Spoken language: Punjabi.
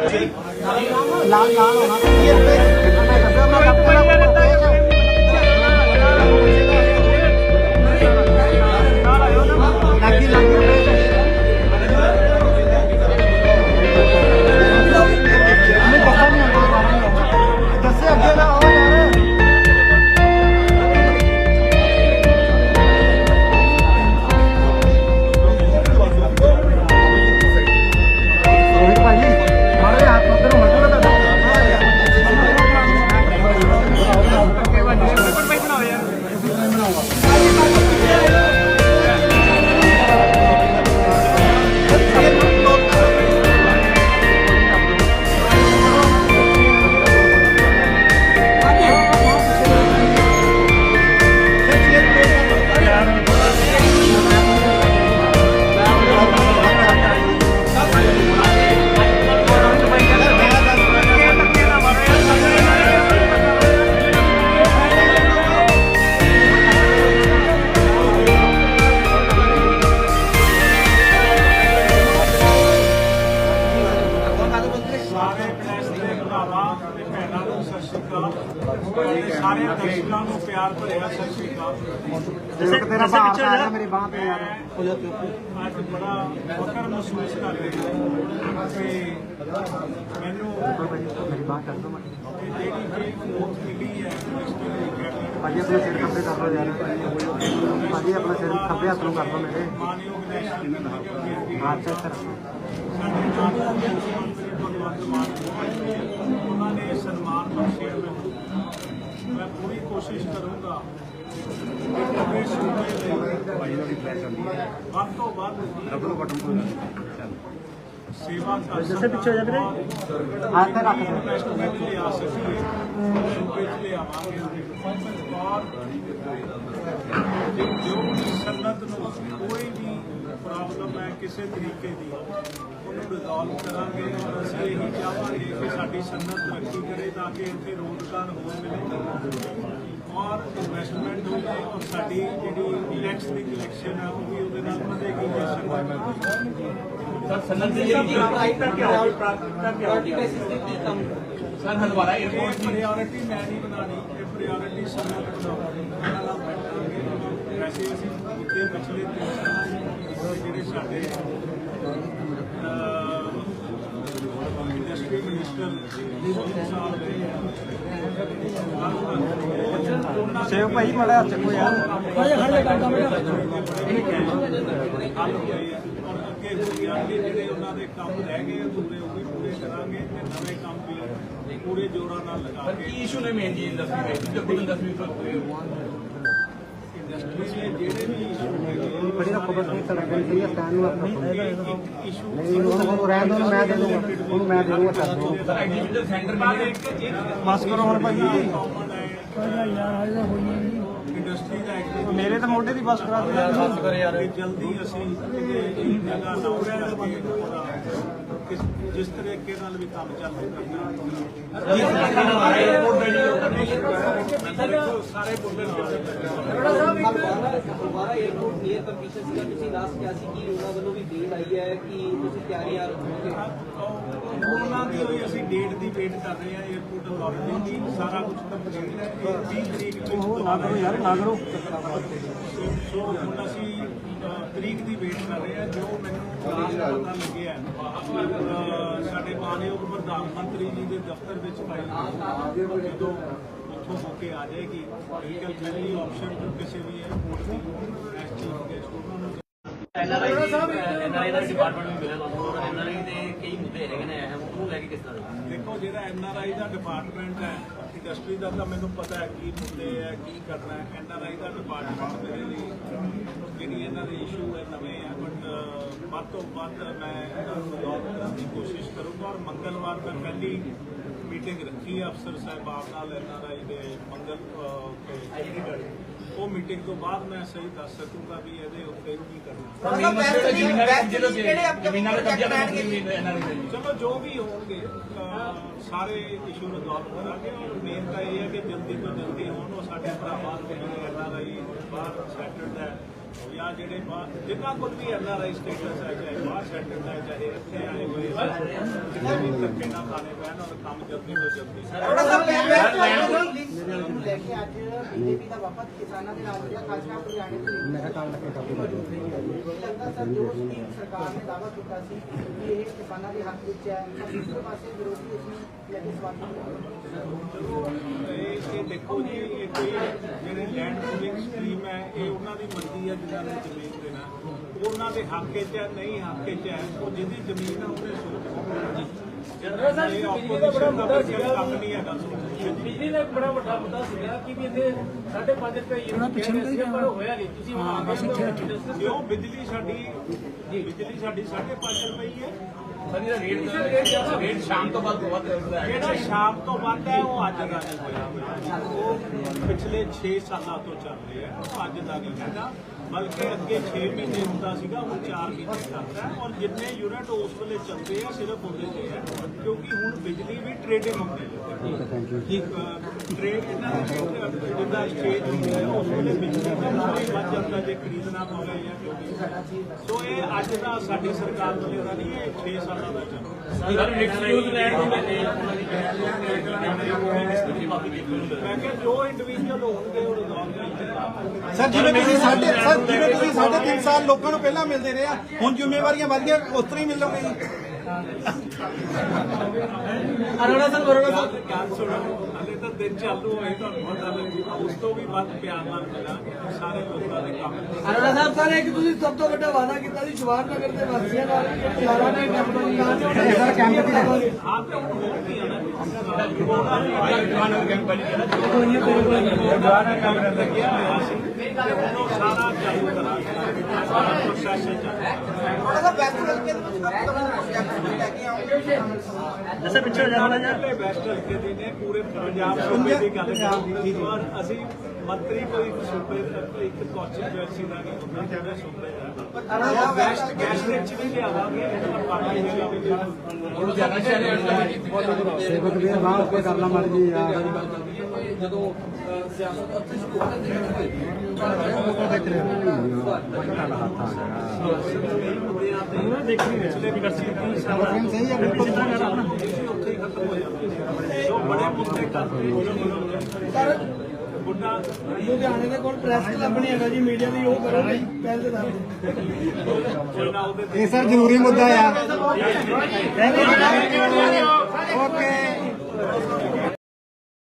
lang lang ਅਕਾਲ ਸਾਰੇ ਦਰਸ਼ਕਾਂ ਨੂੰ ਪਿਆਰ ਭਰਿਆ ਸਤਿ ਸ਼੍ਰੀ ਅਕਾਲ। ਜਿਵੇਂ ਤੇਰਾ ਭਾਰ ਪੈ ਗਿਆ ਮੇਰੀ ਬਾਹ ਤੇ ਯਾਰ ਅੱਜ ਬੜਾ ਫਕਰ ਮਹਿਸੂਸ ਕਰ ਰਿਹਾ ਕਿ ਮੈਨੂੰ ਮੇਰੀ ਬਾਹ ਕਰ ਦੋ ਮੈਂ ਜਿਹੜੀ ਕੋਚ ਮਿਲੀ ਹੈ ਭਾਜੀ ਆਪਣੇ ਸਿਰ ਖੱਬੇ ਕਰ ਲੋ ਯਾਰ। ਭਾਜੀ ਆਪਣਾ ਸਿਰ ਖੱਬੇ ਹੱਥ ਨੂੰ ਕਰ ਲੋ ਮੇਰੇ। ਮਾਨਯੋਗ ਦੇਸ਼ਾਂ ਦੇ ਹਾਂ ਸਰ ਸਾਡੇ ਨਾਲ ਭਗਵੰਤ ਮਾਨ ਉਹਨਾਂ ਨੇ ਸਨਮਾਨ ਬਖਸ਼ਿਆ ਮੈਨੂੰ ਮੈਂ ਪੂਰੀ ਕੋਸ਼ਿਸ਼ ਕਰੂੰਗਾ ਕਿ ਪੂਰੇ ਸੂਬੇ ਦੇ ਵੱਧ ਤੋਂ ਵੱਧ ਰਬੜ ਬਟਨ ਤੋਂ ਸੇਵਾ ਕਰ ਜਿਸੇ ਪਿੱਛੇ ਜਾ ਵੀਰੇ। ਆ ਤਾਂ ਰੱਖ ਸਕਦੇ ਆ ਸਕੀਏ ਸੂਬੇ ਚ ਲਿਆਵਾਂਗੇ ਪੰਜ ਪੰਜ ਵਾਰ ਜੋ ਸੰਨਤ ਨੂੰ ਕੋਈ ਵੀ ਪ੍ਰੋਬਲਮ ਹੈ ਕਿਸੇ ਤਰੀਕੇ ਦੀ ਉਹਨੂੰ ਰਿਜ਼ੋਲਵ ਕਰਾਂਗੇ ਔਰ ਅਸੀਂ ਇਹੀ ਚਾਹਾਂਗੇ ਕਿ ਸਾਡੀ ਸਨਅਤ ਤਰੱਕੀ ਕਰੇ ਤਾਂ ਕਿ ਇੱਥੇ ਰੋਜ਼ਗਾਰ ਹੋਰ ਮਿਲੇ ਔਰ ਇਨਵੈਸਟਮੈਂਟ ਹੋਵੇ ਔਰ ਸਾਡੀ ਜਿਹੜੀ ਟੈਕਸ ਦੀ ਕਲੈਕਸ਼ਨ ਹੈ ਉਹ ਵੀ ਉਹਦੇ ਨਾਲ ਵਧੇਗੀ। ਜੇ ਸਨਅਤ ਸਰ ਹਲਵਾਰਾ 에어ਪੋਰਟ ਇਹ ਪ੍ਰਾਇੋਰਟੀ ਮੈਂ ਨਹੀਂ ਬਣਾਣੀ ਇਹ ਪ੍ਰਾਇੋਰਟੀ ਸਨਅਤ ਬਣਾਉਣੀ। ਨਾਲ ਬੈਠਾਂਗੇ ਵੈਸੇ ਅਸੀਂ ਕਿਤੇ ਪਿਛਲੇ ਤਿੰਨ ਸਾਲਾਂ 'ਚ ਜਿਹੜੇ ਸਾਡੇ ਇੰਡਸਟਰੀ ਮਿਨਿਸਟਰ ਸਾਹਿਬ ਨੇ ਸੇਵ ਭਾਈ ਮੜਾ ਚੱਕੋ ਯਾਰ। ਭਾਈ ਖੜ ਲੈ ਕੰਮ ਮੇਰਾ ਅੱਗੇ ਬੁਨਿਆਦੀ ਜਿਹੜੇ ਉਹਨਾਂ ਦੇ ਕੰਮ ਰਹਿ ਗਏ ਅਧੂਰੇ ਉਹ ਵੀ ਪੂਰੇ ਕਰਾਂਗੇ ਤੇ ਨਵੇਂ ਕੰਮ ਵੀ ਪੂਰੇ ਜੋਰਾਂ ਨਾਲ ਲਗਾ ਕੇ ਇਸ਼ੂ ਨੇ ਮੇਨ ਜੀ ਇੰਡਸਟਰੀ ਵਿੱਚ? ਜਦੋਂ ਇੰਡਸਟਰੀ ਤੋਂ ਬੜੀ ਨਾ ਖਬਰ ਨਹੀਂ ਲੱਗਣੀ ਨਹੀਂ ਮੈਂ ਦੇ ਕਰੋ ਹੁਣ ਭਾਈ। ਯਾਰ ਹਾਲੇ ਹੋਈ ਨਹੀਂ। ਇੰਡਸਟਰੀ ਦਾ ਐਕਟ ਮੇਰੇ ਤਾਂ ਮੋਢੇ ਦੀ ਬਸ ਕਰਾ ਦੇ ਜਲਦੀ ਅਸੀਂ ਇਹਦੇ ਇਹਦਾ ਨੌਕਰੀ ਦਾ ਜਿਸ ਤਰੀਕੇ ਨਾਲ ਵੀ ਕੰਮ ਚੱਲ ਰਿਹਾ ਸਾਰੇ ਬੋਲਣ ਦੁਬਾਰਾ 에어ਪੋਰਟ ਨੀਅਰ ਕੰਪੀਟੀਸ਼ਨ ਸੀਗਾ। ਤੁਸੀਂ ਲਾਸਟ ਕਿਹਾ ਸੀ ਕਿ ਉਹਨਾਂ ਵੱਲੋਂ ਵੀ ਬੇਲ ਆਈ ਹੈ ਕਿ ਤੁਸੀਂ ਤਿਆਰੀਆਂ ਰੱਖੋਗੇ ਉਹਨਾਂ ਦੀ ਹੋਈ ਅਸੀਂ ਡੇਟ ਦੀ ਵੇਟ ਕਰ ਰਹੇ ਹਾਂ। 에어ਪੋਰਟ ਅਥਾਰਟੀ ਦੀ ਸਾਰਾ ਕੁਝ ਕੰਪਲੀਟ ਹੈ। 20 ਤਰੀਕ ਨੂੰ ਯਾਰ ਨਾਲ ਕਰੋ। ਸੋ ਹੁਣ ਅਸੀਂ ਤਰੀਕ ਦੀ ਵੇਟ ਕਰ ਰਹੇ ਜੋ ਮੈਨੂੰ ਪਤਾ ਲੱਗਿਆ ਸਾਡੇ ਮਾਨਯੋਗ ਪ੍ਰਧਾਨ ਮੰਤਰੀ ਜੀ ਦੇ ਦਫ਼ਤਰ ਵਿੱਚ ਫਾਈਲ ਜਦੋਂ ਉੱਥੋਂ ਹੋ ਕੇ ਆ ਜਾਏਗੀ ਮੇਰੀ ਪਹਿਲੀ ਆਪਸ਼ਨ ਜੋ ਕਿਸੇ ਵੀ 에어ਪੋਰਟ ਦੀ ਐਸ ਚੀਫ ਗੈਸਟ ਉਹਨਾਂ ਨੂੰ ਐਨਆਰਆਈ ਦਾ ਡਿਪਾਰਟਮੈਂਟ ਵੀ ਮਿਲਿਆ ਤੁਹਾਨੂੰ ਔਰ ਐਨਆਰਆਈ ਦੇ ਕਈ ਮੁੱਦੇ ਹੈਗੇ ਨੇ ਅਹਿਮ ਉਹਨੂੰ ਲੈ ਕੇ ਕਿਸ ਤਰ੍ਹਾਂ ਦੇ ਦੇਖੋ ਜਿਹੜਾ ਦਾ ਡਿਪਾਰਟਮੈਂਟ ਹੈ ਇੰਡਸਟਰੀ ਦਾ ਤਾਂ ਮੈਨੂੰ ਪਤਾ ਹੈ ਕੀ ਮੁੱਦੇ ਹੈ ਕੀ ਕਰਨਾ ਹੈ। ਐਨਆਰਆਈ ਦਾ ਡਿਪਾਰਟਮੈਂਟ ਮੇਰੇ ਲਈ ਜਿਹੜੀ ਇਹਨਾਂ ਦੇ ਇਸ਼ੂ ਹੈ ਨਵੇਂ ਹੈ ਬਟ ਵੱਧ ਤੋਂ ਵੱਧ ਮੈਂ ਇਹਨਾਂ ਨੂੰ ਰਿਜ਼ੋਲਵ ਕਰਨ ਦੀ ਕੋਸ਼ਿਸ਼ ਕਰੂੰਗਾ ਔਰ ਮੰਗਲਵਾਰ ਮੈਂ ਪਹਿਲੀ ਮੀਟਿੰਗ ਰੱਖੀ ਹੈ ਅਫਸਰ ਸਾਹਿਬਾਨ ਨਾਲ ਐਨਆਰਆਈ ਦੇ ਮੰਗਲ ਅਹ, ਤੇ ਉਹ ਮੀਟਿੰਗ ਤੋਂ ਬਾਅਦ ਮੈਂ ਸਹੀ ਦੱਸ ਸਕੂੰਗਾ ਵੀ ਇਹਦੇ ਉੱਤੇ ਕੀ ਕਰਨਾ। ਦੇ ਜ਼ਮੀਨਾਂ ਦੇ ਕਬਜ਼ੇ ਦੇ ਚਲੋ ਜੋ ਵੀ ਹੋਣਗੇ ਸਾਰੇ ਇਸ਼ੂ ਰਿਜ਼ੋਲਵ ਕਰਾਂਗੇ ਔਰ ਮੇਨ ਤਾਂ ਇਹ ਹੈ ਕਿ ਜਲਦੀ ਤੋਂ ਜਲਦੀ ਹੋਣ ਉਹ ਸਾਡੇ ਭਰਾਵਾਂ ਨੂੰ ਜਿਹੜੇ ਐਨਆਰਆਈ ਬਾਹਰ ਸੈਟਲਡ ਹੈ ਜਾਂ ਜਿਹੜੇ ਬਾਹਰ ਜਿਨ੍ਹਾਂ ਕੋਲ ਵੀ ਐਨਆਰਆਈ ਸਟੇਟਸ ਹੈ ਚਾਹੇ ਬਾਹਰ ਸੈਟਲ ਹੈ ਚਾਹੇ ਇੱਥੇ ਆਏ ਹੋਏ ਆ ਜਿਹਨੇ ਵੀ ਧੱਕੇ ਨਾ ਖਾਣੇ ਪੈਣ ਔਰ ਕੰਮ ਜਲਦੀ ਤੋਂ ਜਲਦੀ ਨੂੰ ਲੈ ਕੇ ਅੱਜ ਬੀਜੇਪੀ ਦਾ ਵਫਦ ਕਿਸਾਨਾਂ ਦੇ ਨਾਲ ਜਿਹੜਾ ਖਾਸ ਕਰਕੇ ਜਾਣੇ ਸੀ ਮੈਂ ਕਿਹਾ ਲੱਗੇ ਕਾਬੂ ਲੱਗਦਾ ਸਰ ਜੋ ਸਕੀਮ ਸਰਕਾਰ ਨੇ ਦਾਅਵਾ ਕੀਤਾ ਸੀ ਕਿ ਇਹ ਕਿਸਾਨਾਂ ਦੇ ਹੱਕ ਵਿੱਚ ਹੈ ਦੂਸਰੇ ਪਾਸੇ ਵਿਰੋਧੀ ਇਸ ਨੂੰ ਲੈ ਕੇ ਸਵਾਲ ਇਹ ਦੇਖੋ ਜੀ, ਇਹ ਕੋਈ ਜਿਹੜੇ ਲੈਂਡ ਪੂਲਿੰਗ ਸਕੀਮ ਹੈ, ਇਹ ਉਹਨਾਂ ਦੀ ਮਰਜ਼ੀ ਹੈ ਜਿਨ੍ਹਾਂ ਨੇ ਜ਼ਮੀਨ ਦੇਣਾ। ਉਹਨਾਂ ਦੇ ਹੱਕ 'ਚ ਹੈ, ਨਹੀਂ ਹੱਕ 'ਚ ਹੈ, ਉਹ ਜਿਹਦੀ ਜ਼ਮੀਨ ਹੈ, ਉਹਨੇ ਸੋਚਣਾ ਜਨਰਲ ਸਾਹਿਬ ਬਿਜਲੀ ਦਾ ਬੜਾ ਮੁੱਦਾ ਸੀਗਾ ਕੰਮ ਨਹੀਂ ਹੈਗਾ ਬਿਜਲੀ ਦਾ ਇੱਕ ਬੜਾ ਵੱਡਾ ਮੁੱਦਾ ਸੀਗਾ ਕਿ ਵੀ ਇੱਥੇ 5.5 ਰੁਪਏ ਯੂਨਿਟ ਕਹਿੰਦੇ ਸੀ ਪਰ ਉਹ ਹੋਇਆ ਨਹੀਂ ਤੁਸੀਂ ਹੁਣ ਆ ਗਏ ਕਿਉਂ ਬਿਜਲੀ ਸਾਡੀ ਬਿਜਲੀ ਸਾਡੀ 5.5 ਰੁਪਏ ਹੀ ਹੈ। ਰੇਟ ਸ਼ਾਮ ਤੋਂ ਬਾਅਦ ਬਹੁਤ ਹੁੰਦਾ ਹੈ। ਜਿਹੜਾ ਸ਼ਾਮ ਤੋਂ ਵੱਧ ਹੈ ਉਹ ਅੱਜ ਦਾ ਨਹੀਂ ਹੋਇਆ। ਉਹ ਪਿਛਲੇ 6 ਸਾਲਾਂ ਤੋਂ ਚੱਲ ਰਿਹਾ ਹੈ ਅੱਜ ਦਾ ਨਹੀਂ ਹੈਗਾ। ਬਲਕਿ ਅੱਗੇ 6 ਮਹੀਨੇ ਹੁੰਦਾ ਸੀਗਾ ਹੁਣ 4 ਮਹੀਨੇ ਚੱਲਦਾ ਹੈ ਔਰ ਜਿੰਨੇ ਯੂਨਿਟ ਉਸ ਵੇਲੇ ਚੱਲਦੇ ਆ ਸਿਰਫ ਉਹਦੇ ਤੇ ਹੈ ਕਿਉਂਕਿ ਹੁਣ ਬਿਜਲੀ ਵੀ ਟ੍ਰੇਡਿੰਗ ਹੁੰਦੀ ਹੈ। ਕਿ ਟ੍ਰੇਡ ਇਹਨਾਂ ਦੇ ਜਿੱਦਾਂ ਸਟੇਜ ਹੁੰਦੀ ਹੈ ਉਸ ਵੇਲੇ ਬਿਜਲੀ ਦਾ ਮੁੱਲ ਵੀ ਵੱਧ ਜਾਂਦਾ ਜੇ ਖਰੀਦਣਾ ਪਵੇ ਜਾਂ ਕਿਉਂਕਿ ਸੋ ਇਹ ਅੱਜ ਦਾ ਸਾਡੀ ਸਰਕਾਰ ਵੱਲੋਂ ਦਾ ਨਹੀਂ ਇਹ 6 ਸਾਲਾਂ ਦਾ ਚੱਲ ਸਰ ਮਿਕਸ ਯੂਜ਼ ਲੈਣ ਨੂੰ ਮਿਲਦੇ ਮੈਂ ਕਿਹਾ ਜੋ ਇੰਡੀਵਿਜੂਅਲ ਹੋਣਗੇ ਉਹ ਕਰਦੇ ਸਰ ਜਿਵੇਂ ਤੁਸੀਂ ਸਾਡੇ ਸਰ ਜਿਵੇਂ ਤੁਸੀਂ ਸਾਢੇ ਤਿੰਨ ਸਾਲ ਲੋਕਾਂ ਨੂੰ ਪਹਿਲਾਂ ਮਿਲਦੇ ਰਹੇ ਆ ਹੁਣ ਜ਼ਿੰਮੇਵਾਰੀਆਂ ਵਧ ਗਈਆਂ ਉਸ ਤਰ੍ਹਾਂ ਹੀ ਮਿਲੋਗੇ ਜੀ। ਅਰੋੜਾ ਸਰ ਅਰੋੜਾ ਸਰ ਦਿਨ ਚਾਲੂ ਹੋਏ ਤੁਹਾਨੂੰ ਪਤਾ ਲੱਗੂਗਾ ਉਸ ਤੋਂ ਵੀ ਵੱਧ ਪਿਆਰ ਨਾਲ ਮਿਲਾਂਗੇ ਸਾਰੇ ਲੋਕਾਂ ਦੇ ਕੰਮ ਅਰੋੜਾ ਸਾਹਿਬ ਸਰ ਇੱਕ ਤੁਸੀਂ ਸਭ ਤੋਂ ਵੱਡਾ ਵਾਅਦਾ ਕੀਤਾ ਸੀ ਸ਼ਵਾਰ ਨਗਰ ਦੇ ਵਾਸੀਆਂ ਨਾਲ ਕਿ ਯਾਰਾਂ ਨੇ ਕੈਂਪ ਕੇ ਸਰ ਕੈਂਪ ਵੀ ਲਗਾਓ ਹਾਂ ਤੇ ਹੁਣ ਹੋ। ਕੀ ਆਣਾ ਲੱਗਿਆ ਹੋਇਆ ਸੀ। ਤੇ ਹੁਣ ਉਹ ਸਾਰਾ ਚਾਲੂ ਕਰਾਂਗੇ ਸਾਰਾ ਪ੍ਰੋਸੈਸ ਚੱਲ ਰਿਹਾ ਥੋੜਾ ਸਾ ਬੈਸਟ ਕਰਕੇ ਤੁਸੀਂ ਪ੍ਰੋਜੈਕਟ ਲੈ ਕੇ ਆਉਂਗੇ ਜੈਸੇ ਪਿੱਛੇ ਜਾ ਰਹਾ ਹੈ ਬੈਸਟ ਹਲਕੇ ਦੇ ਨੇ ਪੂਰੇ ਪੰਜਾਬ ਸੂਬੇ ਦੀ ਗੱਲ ਕਰਦੀ ਔਰ ਅਸੀਂ ਮੰਤਰੀ ਕੋਈ ਇੱਕ ਸੂਬੇ ਦਾ ਇੱਕ ਕੌਂਸਟੀਟਿਊਐਂਸੀ ਦਾ ਨਹੀਂ ਹੁੰਦਾ ਪੂਰੇ ਸੂਬੇ ਦਾ ਔਰ ਬੈਸਟ ਗੈਸਟ ਵਿੱਚ ਵੀ ਲਿਆਵਾਂਗੇ ਔਰ ਪਾਰਟੀ ਦੇ ਵੀ ਉਹਨੂੰ ਜ਼ਿਆਦਾ ਸ਼ਹਿਰ ਸੇਵਕ ਵੀ ਬਾਹਰ ਉੱਤੇ ਕਰਨਾ ਮਰਜ਼ੀ ਆ। ਜਦੋਂ ਸਿਆਸਤ ਉੱਥੇ ਸ਼ੁਰੂ ਹੋ ਜਾਂਦੀ ਪਿਛਲੇ ਪਿਛਲੇ 30 ਸਾਲਾਂ ਤੋਂ ਸਹੀ ਹੈ ਬਿਲਕੁਲ ਉੱਥੇ ਹੀ ਖਤਮ ਹੋ ਜਾਂਦੇ ਸੋ ਬੜੇ ਮੁੱਦੇ ਕਰਦੇ ਬੁੱਢਾ ਲੁਧਿਆਣੇ ਦੇ ਕੋਲ ਪ੍ਰੈਸ ਕਲੱਬ ਨਹੀਂ ਹੈਗਾ ਜੀ ਮੀਡੀਆ ਦੀ ਉਹ ਕਰੋ ਪਹਿਲ ਇਹ ਸਰ ਜ਼ਰੂਰੀ ਮੁੱਦਾ ਆ। ਓਕੇ